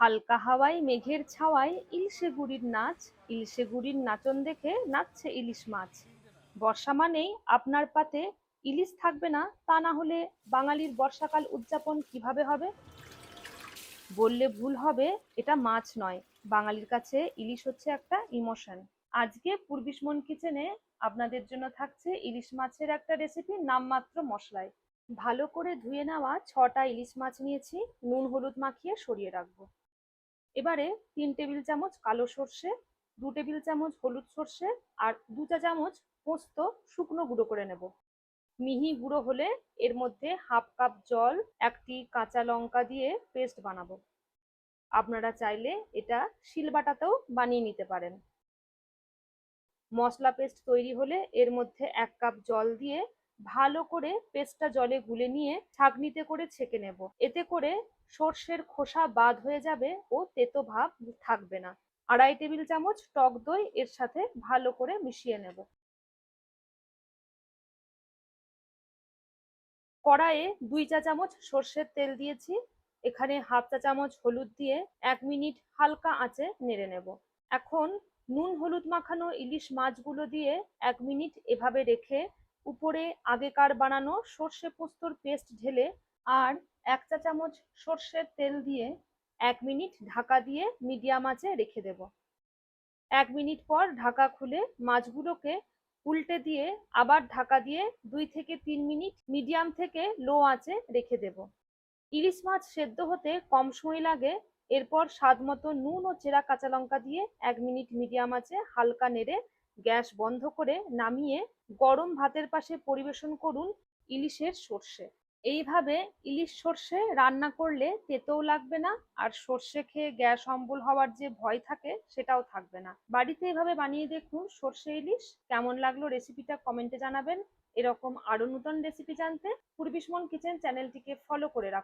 হালকা হাওয়ায়, মেঘের ছাওয়ায়, ইলশে গুড়ির নাচ, ইলশে গুড়ির নাচন দেখে নাচছে ইলিশ মাছ। বর্ষা মানেই আপনার পাতে ইলিশ থাকবে না, তা না হলে বাঙালির বর্ষাকাল উদযাপন কীভাবে হবে? বললে ভুল হবে, এটা মাছ নয়। বাঙালির কাছে ইলিশ হচ্ছে একটা ইমোশন। আজকে পূর্বিসমন কিচেনে আপনাদের জন্য থাকছে ইলিশ মাছের একটা রেসিপি, নামমাত্র মশলায়। ভালো করে ধুয়ে নেওয়া ছটা ইলিশ মাছ নিয়েছি, নুন, হলুদ মাখিয়ে সরিয়ে রাখব। এবারে তিন টেবিল চামচ কালো সর্ষে, দু টেবিল চামচ হলুদ সর্ষে আর দু চা চামচ পোস্ত শুকনো গুঁড়ো করে নেব। মিহি গুঁড়ো হলে এর মধ্যে হাফ কাপ জল, একটি কাঁচা লঙ্কা দিয়ে পেস্ট বানাবো। আপনারা চাইলে এটা শিলবাটাতেও বানিয়ে নিতে পারেন। মশলা পেস্ট তৈরি হলে এর মধ্যে এক কাপ জল দিয়ে ভালো করে পেস্টটা জলে গুলে নিয়ে ছাঁকনিতে করে ছেঁকে নেব। এতে করে সর্ষের খোসা বাদ হয়ে যাবে ও তেতো ভাব থাকবে না। আড়াই টেবিল চামচ টক দই এর সাথে ভালো করে মিশিয়ে নেব। কড়াইয়ে দুই চা চামচ সর্ষের তেল দিয়েছি। এখানে হাফ চা চামচ হলুদ দিয়ে এক মিনিট হালকা আঁচে নেড়ে নেব। এখন নুন হলুদ মাখানো ইলিশ মাছগুলো দিয়ে এক মিনিট এভাবে রেখে উপরে আগেকার বানানো সর্ষে পোস্তর পেস্ট ঢেলে আর এক চা চামচ সর্ষের তেল দিয়ে এক মিনিট ঢাকা দিয়ে মিডিয়াম আঁচে রেখে দেব। এক মিনিট পর ঢাকা খুলে মাছগুলোকে উল্টে দিয়ে আবার ঢাকা দিয়ে দুই থেকে তিন মিনিট মিডিয়াম থেকে লো আঁচে রেখে দেব। ইলিশ মাছ সেদ্ধ হতে কম সময় লাগে, এরপর স্বাদ মতো নুন ও চেরা কাঁচা লঙ্কা দিয়ে এক মিনিট মিডিয়াম আঁচে হালকা নেড়ে গ্যাস বন্ধ করে নামিয়ে গরম ভাতের পাশে পরিবেশন করুন ইলিশের সর্ষে। এইভাবে ইলিশ সর্ষে রান্না করলে তেতেও লাগবে না, আর সর্ষে খেয়ে গ্যাস অম্বল হওয়ার যে ভয় থাকে সেটাও থাকবে না। বাড়িতে এভাবে বানিয়ে দেখুন সর্ষে ইলিশ। কেমন লাগল রেসিপিটা কমেন্টে জানাবেন। এরকম আরও নতুন রেসিপি জানতে পূর্বিসমন কিচেন চ্যানেলটিকে ফলো করে রাখুন।